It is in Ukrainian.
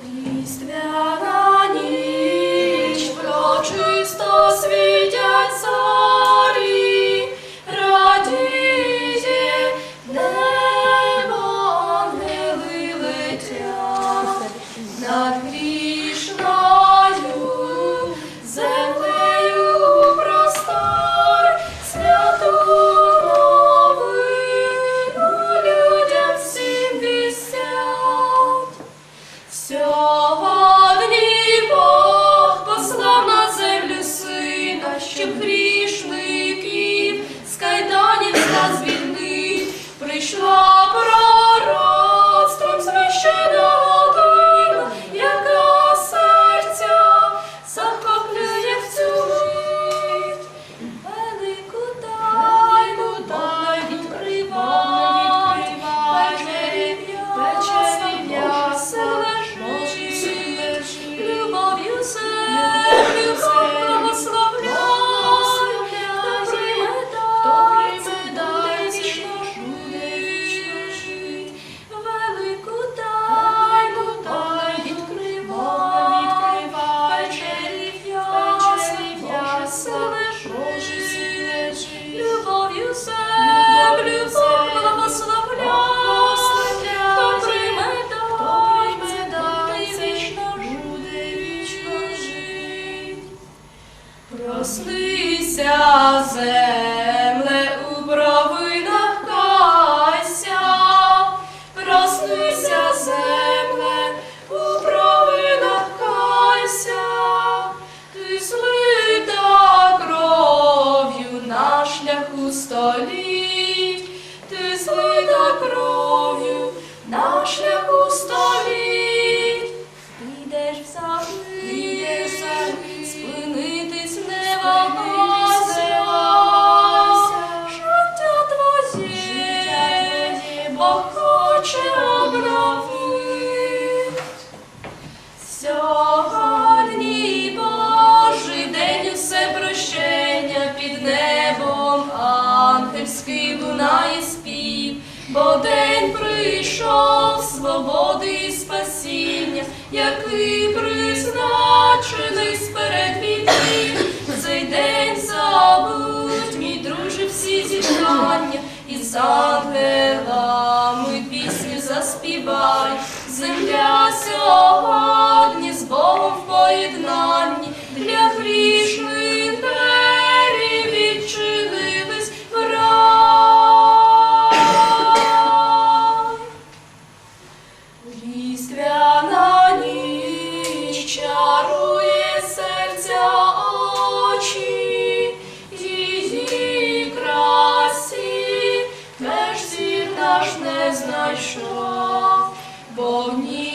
Різдвяна ясен лежить, любов'ю землю благословляй, хто прийме кров'ю на шляху століть. Підеш в загиб, спинитись не вагайся, життя твоє, Бог хоче обновити. Сьогодні Божий день усе прощення під небом ангельський лунає бо день прийшов свободи і спасіння, який призначений сперед війни. Цей день забудь, мій друже, всі зітхання, і з ангелами пісню заспівай. Земля сьогодні чарує серця очі, її красі теж наш не знайшов, бо в ніч